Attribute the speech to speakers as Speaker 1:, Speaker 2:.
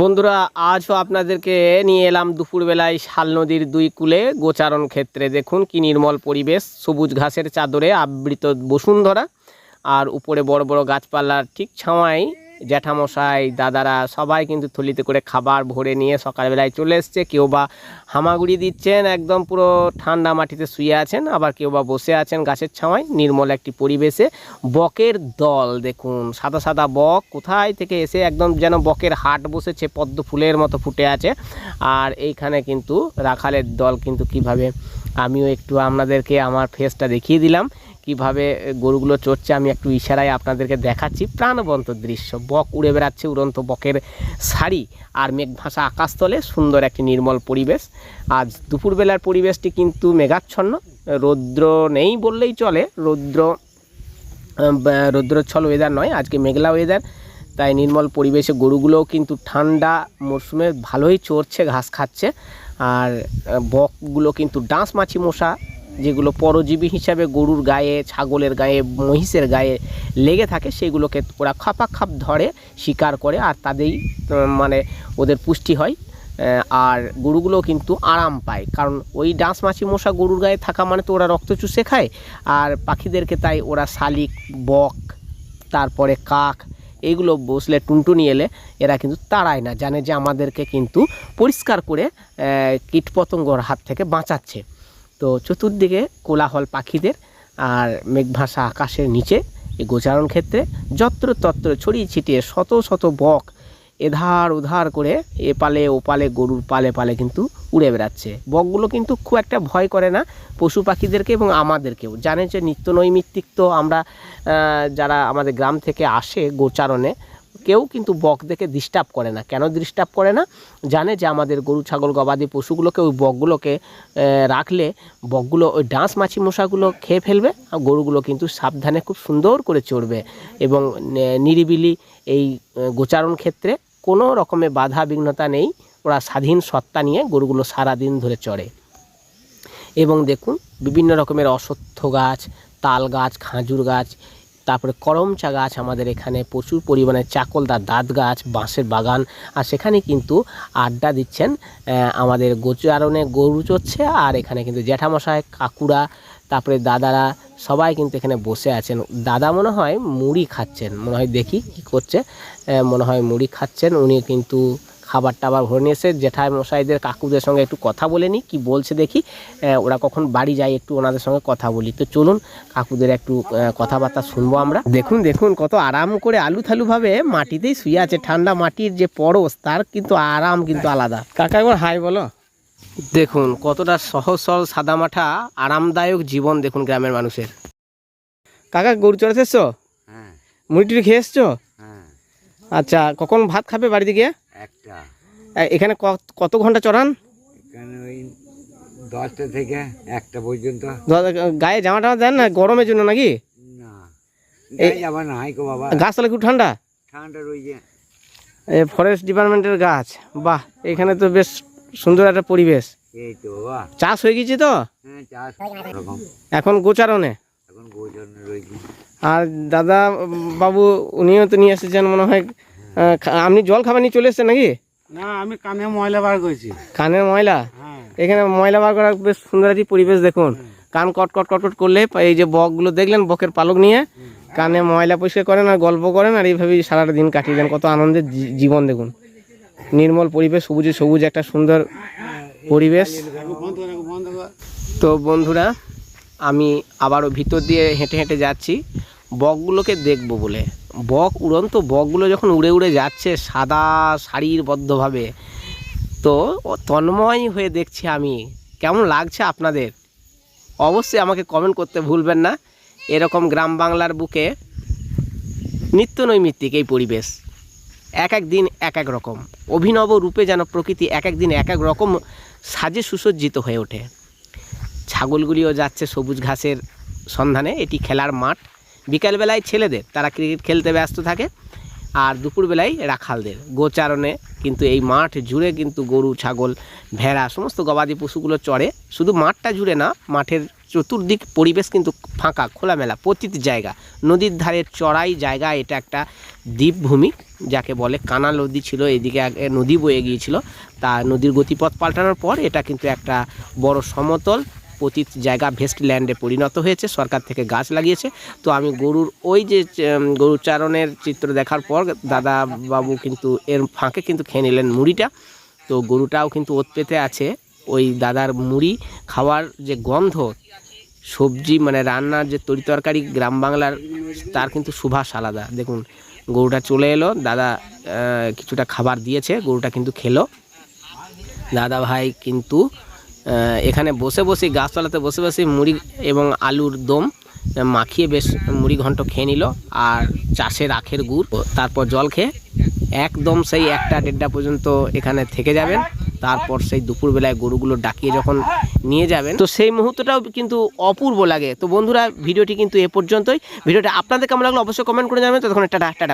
Speaker 1: বন্ধুরা, আজও আপনাদেরকে নিয়ে এলাম দুপুরবেলায় শাল নদীর দুই কুলে গোচারণ ক্ষেত্রে। দেখুন কি নির্মল পরিবেশ, সবুজ ঘাসের চাদরে আবৃত বসুন্ধরা আর উপরে বড় বড় গাছপালার ঠিক ছাওয়ায় জ্যাঠামশাই, দাদারা সবাই কিন্তু থলিতে করে খাবার ভরে নিয়ে সকালবেলায় চলে এসছে। কেউ বা হামাগুড়ি দিচ্ছেন, একদম পুরো ঠান্ডা মাটিতে শুয়ে আছেন, আবার কেউ বা বসে আছেন গাছের ছাওয়ায়। নির্মল একটি পরিবেশে বকের দল, দেখুন, সাদা সাদা বক কোথায় থেকে এসে একদম যেন বকের হাট বসেছে, পদ্ম ফুলের মতো ফুটে আছে। আর এইখানে কিন্তু রাখালের দল কিন্তু কীভাবে, আমিও একটু আপনাদেরকে আমার ফেসটা দেখিয়ে দিলাম। কীভাবে গরুগুলো চড়ছে, আমি একটু ইশারায় আপনাদেরকে দেখাচ্ছি। প্রাণবন্ত দৃশ্য। বক উড়ে বেড়াচ্ছে উড়ন্ত বকের শাড়ি আর মেঘ ভাসা আকাশতলে। সুন্দর একটি নির্মল পরিবেশ। আজ দুপুরবেলার পরিবেশটি কিন্তু মেঘাচ্ছন্ন। রৌদ্র নেই বললেই চলে। রৌদ্র রৌদ্রচ্ছল ওয়েদার নয়, আজকে মেঘলা ওয়েদার তাই নির্মল পরিবেশে গরুগুলোও কিন্তু ঠান্ডা মরশুমে ভালোই চড়ছে, ঘাস খাচ্ছে। আর বকগুলো কিন্তু ডাঁশ মাছি মশা যেগুলো পরজীবী হিসাবে গরুর গায়ে, ছাগলের গায়ে, মহিষের গায়ে লেগে থাকে, সেগুলোকে ওরা খাপা খাপ ধরে, শিকার করে আর তাদেরই মানে ওদের পুষ্টি হয়। আর গরুগুলো কিন্তু আরাম পায়। কারণ ওই ডাঁশ মাছি মশা গরুর গায়ে থাকা মানে তো ওরা রক্ত চুষে খায়। আর পাখিদেরকে তাই ওরা শালিক, বক, তারপরে কাক এইগুলো বসলে টুনটুনি এলে এরা কিন্তু তাড়ায় না, জানে যে আমাদেরকে কিন্তু পরিষ্কার করে কীটপতঙ্গর হাত থেকে বাঁচাচ্ছে। তো চতুর্দিকে কোলাহল পাখিদের আর মেঘভাসা আকাশের নিচে এই গোচারণ ক্ষেত্রে যত্র তত্র ছড়িয়ে ছিটিয়ে শত শত বক এধার উধার করে এ পালে ও পালে গরুর পালে পালে কিন্তু উড়ে বেড়াচ্ছে। বকগুলো কিন্তু খুব একটা ভয় করে না পশু পাখিদেরকে এবং আমাদেরকেও। জানে যে নিত্য নৈমিত্তিক তো আমরা যারা আমাদের গ্রাম থেকে আসে গোচারণে কেউ কিন্তু বক দেখে ডিস্টার্ব করে না। কেন ডিস্টার্ব করে না? জানে যে আমাদের গরু, ছাগল, গবাদি পশুগুলোকে ওই বকগুলোকে রাখলে বকগুলো ওই ডাঁস মাছি মশাগুলো খেয়ে ফেলবে আর গরুগুলো কিন্তু সাবধানে খুব সুন্দর করে চড়বে এবং নিরিবিলি এই গোচারণ ক্ষেত্রে কোনো রকমের বাধা বিঘ্নতা নেই। ওরা স্বাধীন সত্তা নিয়ে গরুগুলো সারা দিন ধরে চড়ে। এবং দেখুন, বিভিন্ন রকমের অশ্বত্থ গাছ, তাল গাছ, খাজুর গাছ তারপরে করমচা গাছ আমাদের এখানে প্রচুর পরিমাণে চাকলদার দাঁত গাছ, বাঁশের বাগান, আর সেখানে কিন্তু আড্ডা দিচ্ছেন আমাদের গোচারণে গরু চড়ছে, আর এখানে কিন্তু জ্যাঠামশাই, কাকুরা, তারপরে দাদারা সবাই কিন্তু এখানে বসে আছেন। দাদা মনে হয় মুড়ি খাচ্ছেন, মনে হয় দেখি কি করছে মনে হয় মুড়ি খাচ্ছেন, উনি কিন্তু খাবার টাবার ভরে নিয়ে এসে জেঠাই মশাইদের কাকুদের সঙ্গে একটু কথা বলে নিই কী বলছে দেখি। ওরা কখন বাড়ি যায় একটু ওনাদের সঙ্গে কথা বলি। তো চলুন কাকুদের একটু কথাবার্তা শুনব আমরা। দেখুন দেখুন কত আরাম করে আলু থালুভাবে মাটিতেই শুয়ে আছে। ঠান্ডা মাটির যে পরশ তার কিন্তু আরাম কিন্তু আলাদা। কাকা একবার হাই বলো। দেখুন কতটা সহজ সরল সাদামাঠা আরামদায়ক জীবন দেখুন গ্রামের মানুষের। কাকা গরু চড়াতে এসছো?
Speaker 2: হ্যাঁ।
Speaker 1: মুড়ি টুড়ি খেয়ে এসছো?
Speaker 2: হ্যাঁ।
Speaker 1: আচ্ছা কখন ভাত খাবে বাড়িতে গিয়ে?
Speaker 2: একটা।
Speaker 1: এখানে কত ঘণ্টা চড়ান?
Speaker 2: এখানে ওই দশটা থেকে একটা পর্যন্ত।
Speaker 1: গায়ে জামা টামা দেন না গরমের জন্য নাকি?
Speaker 2: না বাবা।
Speaker 1: গাছ তাহলে খুব ঠান্ডা?
Speaker 2: ঠান্ডা রয়েছে
Speaker 1: ফরেস্ট ডিপার্টমেন্টের গাছ। বাহ এখানে তো বেশ সুন্দর একটা পরিবেশ।
Speaker 2: এই তো
Speaker 1: চাষ হয়ে গেছে তো?
Speaker 2: হ্যাঁ
Speaker 1: এখন গোচারণে?
Speaker 2: এখন গোচরণে রয়েছে।
Speaker 1: আর দাদা বাবু উনিও তো নিয়ে এসেছেন মনে হয় আপনি জল খাবার নিয়ে চলে এসেছেন নাকি?
Speaker 3: না আমি কানে ময়লা বার করেছি।
Speaker 1: কানের ময়লা?
Speaker 3: হ্যাঁ।
Speaker 1: এখানে ময়লা বার করার বেশ সুন্দর একটি পরিবেশ দেখুন। কান কট কট কট কট করলে এই যে বকগুলো দেখলেন বকের পালক নিয়ে কানে ময়লা পরিষ্কার করেন আর গল্প করেন আর এইভাবেই সারাটা দিন কাটিয়ে দেন। কত আনন্দের জীবন দেখুন। নির্মল পরিবেশ সবুজে সবুজ একটা সুন্দর পরিবেশ। তো বন্ধুরা আমি আবারও ভিতর দিয়ে হেঁটে হেঁটে যাচ্ছি। বকগুলোকে দেখব বলে। বক, উড়ন্ত বকগুলো যখন উড়ে উড়ে যাচ্ছে সাদা সারিরবদ্ধভাবে তো তন্ময় হয়ে দেখছি আমি। কেমন লাগছে আপনাদের? অবশ্যই আমাকে কমেন্ট করতে ভুলবেন না। এরকম গ্রাম বাংলার বুকে নিত্য নৈমিত্তিক এই পরিবেশ। এক এক দিন এক এক রকম। অভিনব রূপে যেন প্রকৃতি এক এক দিন এক এক রকম সাজে সুসজ্জিত হয়ে ওঠে। ছাগলগুলিও যাচ্ছে সবুজ ঘাসের সন্ধানে। এটি খেলার মাঠ। বিকালবেলায় ছেলেদের, তারা ক্রিকেট খেলতে ব্যস্ত থাকে, আর দুপুরবেলায় রাখালদের। গোচারণে কিন্তু এই মাঠ জুড়ে কিন্তু গরু, ছাগল, ভেড়া, সমস্ত গবাদি পশুগুলো চড়ে। শুধু মাঠটা জুড়ে না, মাঠের চতুর্দিক পরিবেশ কিন্তু ফাঁকা, খোলামেলা প্রতিটি জায়গা। নদীর ধারে চড়াই জায়গা, এটা একটা দ্বীপভূমি, যাকে বলে কানা নদী ছিল, এদিকে আগে নদী বয়ে গিয়েছিল। তা নদীর গতিপথ পাল্টানোর পর এটা কিন্তু একটা বড় সমতল পতিত জায়গা ভেস্ট ল্যান্ডে পরিণত হয়েছে, সরকার থেকে গাছ লাগিয়েছে। তো আমি গরুর ওই যে গরুর চারণের চিত্র দেখার পর দাদা বাবু কিন্তু এর ফাঁকে কিন্তু খেয়ে নিলেন মুড়িটা। তো গরুটাও কিন্তু ওত পেতে আছে। ওই দাদার মুড়ি খাওয়ার যে গন্ধ, সবজি মানে রান্নার যে তরি তরকারি গ্রাম বাংলার, তার কিন্তু সুভাষ আলাদা। দেখুন, গরুটা চলে এলো, দাদা কিছুটা খাবার দিয়েছে, গরুটা কিন্তু খেলো। দাদা ভাই কিন্তু এখানে বসে বসে, গাছতলাতে বসে বসে মুড়ি এবং আলুর দম মাখিয়ে বেশ মুড়ি ঘন্ট খেয়ে নিল। আর চাষের আখের গুড়, তারপর জল খেয়ে একদম সেই একটা দেড়টা পর্যন্ত এখানে থেকে যাবেন। তারপর সেই দুপুরবেলায় গরুগুলো ডাকিয়ে যখন নিয়ে যাবেন, তো সেই মুহূর্তটাও কিন্তু অপূর্ব লাগে। তো বন্ধুরা, ভিডিওটি কিন্তু এ পর্যন্তই। ভিডিওটা আপনাদের কেমন লাগল অবশ্যই কমেন্ট করে জানাবেন। ততক্ষণ টাটা টাটা।